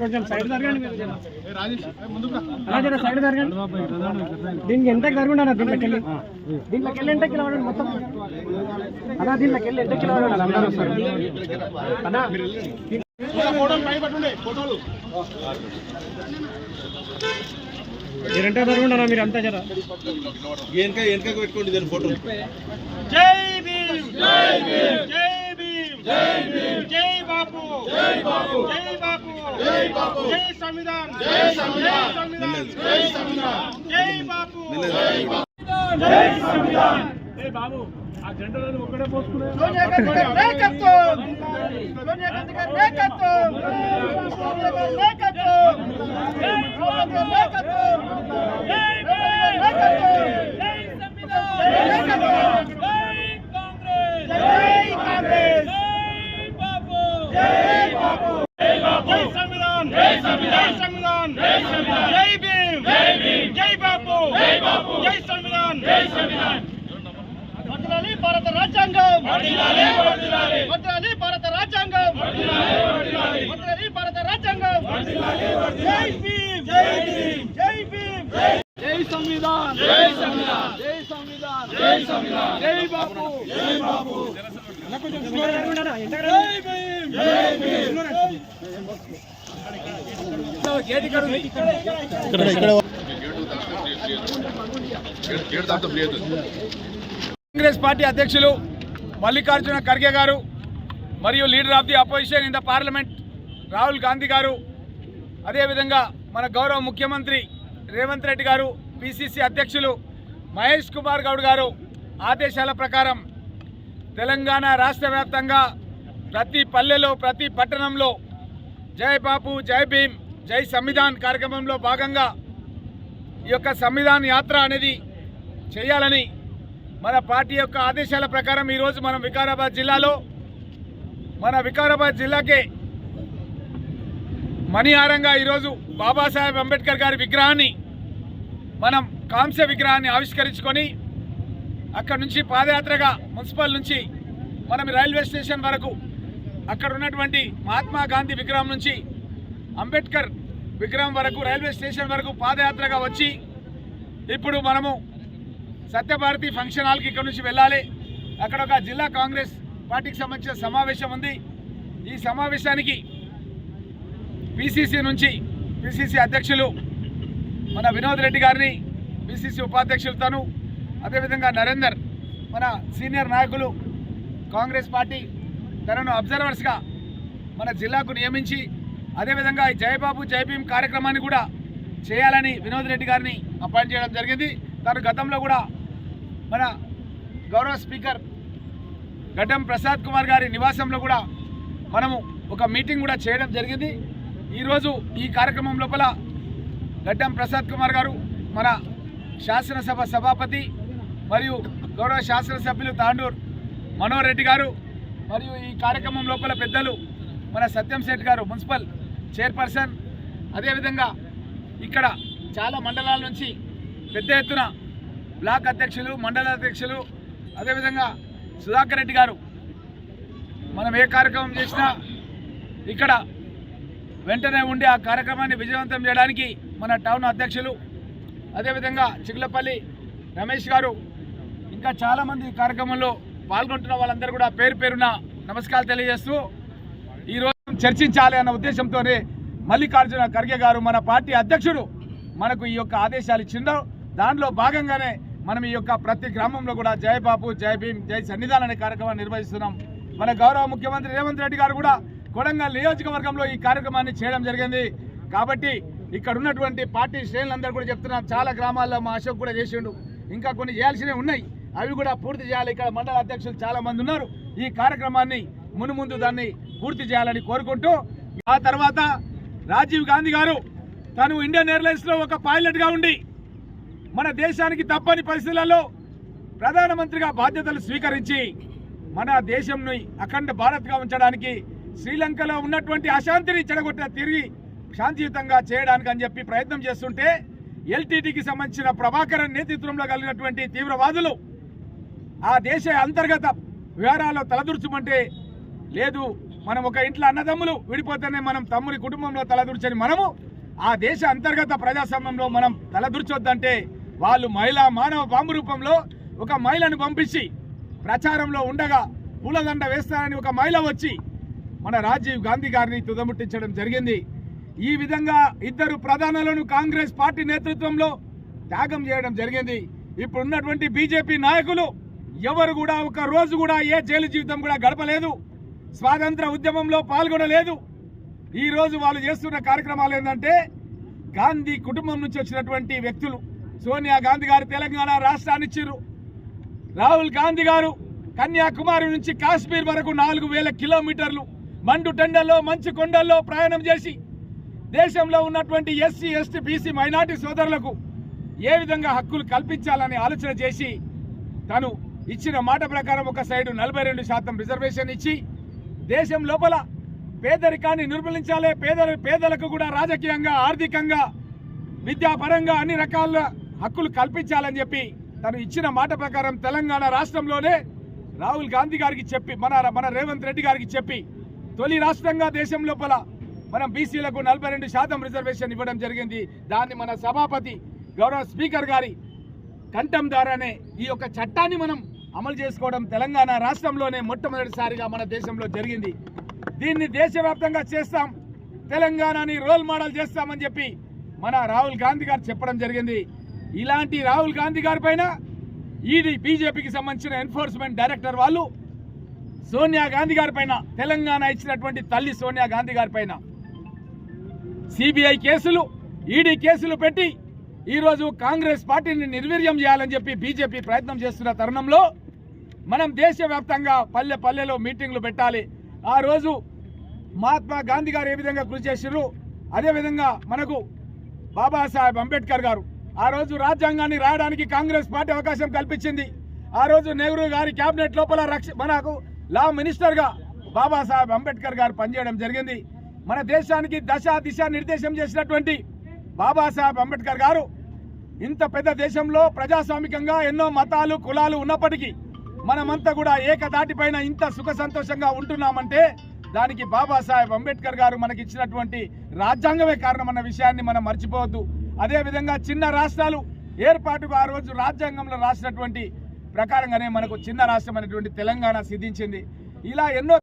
కొంచెం సైడ్ జరగండి సైడ్ జరగండి. దీనికి ఎంత జరుగుండాలి దీంట్లోకి వెళ్ళి దీంట్లోకి వెళ్ళి ఎంత కిలో మొత్తం. అన్నా దీంట్లోకి వెళ్ళి ఎంత కిలో అందరూ అన్నా మీరంటే జరుగుండాలా మీరు అంతా జర? వెనక వెనక పెట్టుకోండి దాని ఫోటో. జై భీమ్ జై భీమ్ జై భీమ్ జై భీమ్ జై బాపు జై బాపు జై బాపు జై బాపు. జై సంవిధాన్. జై సంవిధాన్. జై సంవిధాన్. జై బాపు. జై బాపు. జై సంవిధాన్. ఏ బాబు ఆ జెండాలను ఒక్కడే పోసుకునే సోనియా గాంధీ గారి నాయకత్వం సోనియా గాంధీ గారి నాయకత్వం సోనియా గారి నాయకత్వం సోనియా గారి నాయకత్వం జై భీమ్ నాయకత్వం జై సంవిధాన్ జై నాయకత్వం జై కాంగ్రెస్ జై బాబు జై బాబు జై బాబు జై సంవిధాన్ జై సంవిధాన్ సంవిధాన్ జై సంవిధాన్ జై భీమ్ జై భీమ్ జై బాబు జై బాబు జై సంవిధాన్ జై సంవిధాన్ వర్ధిల్లాలి భారత రాజ్యాంగం. వర్ధిల్లాలి వర్ధిల్లాలి వర్ధిల్లాలి భారత రాజ్యాంగం. వర్ధిల్లాలి వర్ధిల్లాలి వర్ధిల్లాలి భారత రాజ్యాంగం. వర్ధిల్లాలి వర్ధిల్లాలి జై భీమ్. జై భీమ్. జై భీమ్. జై సంవిధాన్. జై సంవిధాన్. జై సంవిధాన్. జై సంవిధాన్. జై బాబు. జై బాబు జై భీమ్. జై భీమ్ గేట్ ఇక్కడ ఉంది. కాంగ్రెస్ పార్టీ అధ్యక్షులు మల్లికార్జున ఖర్గే గారు మరియు leader of the opposition in the parliament Rahul Gandhi garu అదేవిధంగా మన గౌరవ ముఖ్యమంత్రి రేవంత్ రెడ్డి గారు పిసిసి అధ్యక్షులు మహేష్ కుమార్ గౌడ్ గారు ఆదేశాల ప్రకారం తెలంగాణ రాష్ట్ర వ్యాప్తంగా ప్రతి పల్లెలో ప్రతి పట్టణంలో జై బాపు జై భీమ్ జై సంవిధాన్ కార్యక్రమంలో భాగంగా ఈ యొక్క సంవిధాన్ యాత్ర అనేది చేయాలని మన పార్టీ యొక్క ఆదేశాల ప్రకారం ఈరోజు మనం వికారాబాద్ జిల్లాలో మన వికారాబాద్ జిల్లాకే మణిహారంగా ఈరోజు బాబాసాహెబ్ అంబేద్కర్ గారి విగ్రహాన్ని మనం కాంస్య విగ్రహాన్ని ఆవిష్కరించుకొని అక్కడ నుంచి పాదయాత్రగా మున్సిపల్ నుంచి మనం రైల్వే స్టేషన్ వరకు అక్కడ ఉన్నటువంటి మహాత్మా గాంధీ విగ్రహం నుంచి అంబేద్కర్ విగ్రహం వరకు రైల్వే స్టేషన్ వరకు పాదయాత్రగా వచ్చి ఇప్పుడు మనము సత్యభారతి ఫంక్షన్ హాల్కి ఇక్కడ నుంచి వెళ్ళాలి. అక్కడ ఒక జిల్లా కాంగ్రెస్ పార్టీకి సంబంధించిన సమావేశం ఉంది. ఈ సమావేశానికి పిసిసి నుంచి పిసిసి అధ్యక్షులు మన వినోద్ రెడ్డి గారిని పిసిసి ఉపాధ్యక్షులతోను అదేవిధంగా నరేందర్ మన సీనియర్ నాయకులు కాంగ్రెస్ పార్టీ తనను అబ్జర్వర్స్గా మన జిల్లాకు నియమించి అదేవిధంగా ఈ జయబాబు జయభీం కార్యక్రమాన్ని కూడా చేయాలని వినోద్ రెడ్డి గారిని అపాయింట్ చేయడం జరిగింది. తను గతంలో కూడా మన గౌరవ స్పీకర్ గడ్డం ప్రసాద్ కుమార్ గారి నివాసంలో కూడా మనము ఒక మీటింగ్ కూడా చేయడం జరిగింది. ఈరోజు ఈ కార్యక్రమం లోపల గడ్డం ప్రసాద్ కుమార్ గారు మన శాసనసభ సభాపతి మరియు గౌరవ శాసనసభ్యులు తాండూర్ మనోహర్ రెడ్డి గారు మరియు ఈ కార్యక్రమం లోపల పెద్దలు మన సత్యం శెట్టి గారు మున్సిపల్ చైర్పర్సన్. అదేవిధంగా ఇక్కడ చాలా మండలాల నుంచి పెద్ద ఎత్తున బ్లాక్ అధ్యక్షులు మండల అధ్యక్షులు అదేవిధంగా సుధాకర్ రెడ్డి గారు మనం ఏ కార్యక్రమం చేసినా ఇక్కడ వెంటనే ఉండి ఆ కార్యక్రమాన్ని విజయవంతం చేయడానికి మన టౌన్ అధ్యక్షులు అదేవిధంగా చిగులపల్లి రమేష్ గారు ఇంకా చాలామంది ఈ కార్యక్రమంలో పాల్గొంటున్న వాళ్ళందరూ కూడా పేరు పేరున నమస్కారాలు తెలియజేస్తూ ఈరోజు చర్చించాలి అన్న ఉద్దేశంతోనే మల్లికార్జున ఖర్గే గారు మన పార్టీ అధ్యక్షుడు మనకు ఈ యొక్క ఆదేశాలు ఇచ్చిండో దానిలో భాగంగానే మనం ఈ యొక్క ప్రతి గ్రామంలో కూడా జై బాబు జై భీమ్ జై సన్నిధాన్ అనే కార్యక్రమాన్ని నిర్వహిస్తున్నాం. మన గౌరవ ముఖ్యమంత్రి రేవంత్ రెడ్డి గారు కూడా కొడంగల్ నియోజకవర్గంలో ఈ కార్యక్రమాన్ని చేయడం జరిగింది. కాబట్టి ఇక్కడ ఉన్నటువంటి పార్టీ శ్రేణులందరూ కూడా చెప్తున్నాం చాలా గ్రామాల్లో మా అశోక్ కూడా చేసిండు. ఇంకా కొన్ని చేయాల్సినవి ఉన్నాయి. అవి కూడా పూర్తి చేయాలి. ఇక్కడ మండల అధ్యక్షులు చాలా మంది ఉన్నారు. ఈ కార్యక్రమాన్ని మునుముందు దాన్ని పూర్తి చేయాలని కోరుకుంటూ ఆ తర్వాత రాజీవ్ గాంధీ గారు తను ఇండియన్ ఎయిర్లైన్స్లో ఒక పైలట్గా ఉండి మన దేశానికి తప్పని పరిస్థితులలో ప్రధానమంత్రిగా బాధ్యతలు స్వీకరించి మన దేశంని అఖండ భారత్గా ఉంచడానికి శ్రీలంకలో ఉన్నటువంటి అశాంతిని చెడగొట్టిన తిరిగి శాంతియుతంగా చేయడానికి అని చెప్పి ప్రయత్నం చేస్తుంటే ఎల్టీటీకి సంబంధించిన ప్రభాకరన్ నేతృత్వంలో కలిగినటువంటి తీవ్రవాదులు ఆ దేశ అంతర్గత వివరాల్లో తలదూర్చమంటే లేదు మనం ఒక ఇంట్లో అన్నదమ్ములు విడిపోతేనే మనం తమ్ముడి కుటుంబంలో తలదూర్చని మనము ఆ దేశ అంతర్గత ప్రజాస్వామ్యంలో మనం తలదూర్చొద్దంటే వాళ్ళు మహిళా మానవ బాంబు రూపంలో ఒక మహిళను పంపించి ప్రచారంలో ఉండగా పూలదండ వేస్తానని ఒక మహిళ వచ్చి మన రాజీవ్ గాంధీ గారిని తుదముట్టించడం జరిగింది. ఈ విధంగా ఇద్దరు ప్రధానులను కాంగ్రెస్ పార్టీ నేతృత్వంలో త్యాగం చేయడం జరిగింది. ఇప్పుడున్నటువంటి బీజేపీ నాయకులు ఎవరు కూడా ఒక రోజు కూడా ఏ జైలు జీవితం కూడా గడపలేదు. స్వాతంత్ర ఉద్యమంలో పాల్గొనలేదు. ఈరోజు వాళ్ళు చేస్తున్న కార్యక్రమాలు ఏంటంటే గాంధీ కుటుంబం నుంచి వచ్చినటువంటి వ్యక్తులు. సోనియా గాంధీ గారు తెలంగాణ రాష్ట్రాన్ని ఇచ్చిర్రు. రాహుల్ గాంధీ గారు కన్యాకుమారి నుంచి కాశ్మీర్ వరకు నాలుగు వేల కిలోమీటర్లు మండు టెండల్లో మంచు కొండల్లో ప్రయాణం చేసి దేశంలో ఉన్నటువంటి ఎస్సీ ఎస్టీ బీసీ మైనార్టీ సోదరులకు ఏ విధంగా హక్కులు కల్పించాలని ఆలోచన చేసి తను ఇచ్చిన మాట ప్రకారం ఒక సైడు నలభై రెండు శాతం రిజర్వేషన్ ఇచ్చి దేశం లోపల పేదరికాన్ని నిర్మూలించాలి. పేద పేదలకు కూడా రాజకీయంగా ఆర్థికంగా విద్యాపరంగా అన్ని రకాల హక్కులు కల్పించాలని చెప్పి తను ఇచ్చిన మాట ప్రకారం తెలంగాణ రాష్ట్రంలోనే రాహుల్ గాంధీ గారికి చెప్పి మన మన రేవంత్ రెడ్డి గారికి చెప్పి తొలి రాష్ట్రంగా దేశం లోపల మనం బీసీలకు నలభై రెండు శాతం రిజర్వేషన్ ఇవ్వడం జరిగింది. దాన్ని మన సభాపతి గౌరవ స్పీకర్ గారి కంఠం ద్వారానే ఈ యొక్క చట్టాన్ని మనం అమలు చేసుకోవడం తెలంగాణ రాష్ట్రంలోనే మొట్టమొదటిసారిగా మన దేశంలో జరిగింది. దీన్ని దేశవ్యాప్తంగా చేస్తాం తెలంగాణని రోల్ మోడల్ చేస్తామని చెప్పి మన రాహుల్ గాంధీ గారు చెప్పడం జరిగింది. ఇలాంటి రాహుల్ గాంధీ గారి పైన ఈడీ బీజేపీకి సంబంధించిన ఎన్ఫోర్స్మెంట్ డైరెక్టర్ వాళ్ళు సోనియా గాంధీ గారి పైన తెలంగాణ ఇచ్చినటువంటి తల్లి సోనియా గాంధీ గారి పైన సిబిఐ కేసులు ఈడీ కేసులు పెట్టి ఈరోజు కాంగ్రెస్ పార్టీని నిర్వీర్యం చేయాలని చెప్పి బీజేపీ ప్రయత్నం చేస్తున్న తరుణంలో మనం దేశవ్యాప్తంగా పల్లె పల్లెలో మీటింగ్లు పెట్టాలి. ఆ రోజు మహాత్మా గాంధీ గారు ఏ విధంగా కృషి చేసిర్రు? అదేవిధంగా మనకు బాబాసాహెబ్ అంబేద్కర్ గారు ఆ రోజు రాజ్యాంగాన్ని రాయడానికి కాంగ్రెస్ పార్టీ అవకాశం కల్పించింది. ఆ రోజు నెహ్రూ గారి కేబినెట్ లోపల రక్ష మనకు లా మినిస్టర్గా బాబాసాహెబ్ అంబేద్కర్ గారు పనిచేయడం జరిగింది. మన దేశానికి దశ దిశ నిర్దేశం చేసినటువంటి బాబాసాహెబ్ అంబేద్కర్ గారు ఇంత పెద్ద దేశంలో ప్రజాస్వామికంగా ఎన్నో మతాలు కులాలు ఉన్నప్పటికీ మనమంతా కూడా ఏకదాటిపైన ఇంత సుఖ సంతోషంగా ఉంటున్నామంటే దానికి బాబాసాహెబ్ అంబేద్కర్ గారు మనకి ఇచ్చినటువంటి రాజ్యాంగమే కారణమన్న విషయాన్ని మనం మర్చిపోవద్దు. అదేవిధంగా చిన్న రాష్ట్రాలు ఏర్పాటుకు ఆ రోజు రాజ్యాంగంలో రాసినటువంటి ప్రకారంగానే మనకు చిన్న రాష్ట్రం అనేటువంటి తెలంగాణ సిద్ధించింది. ఇలా ఎన్నో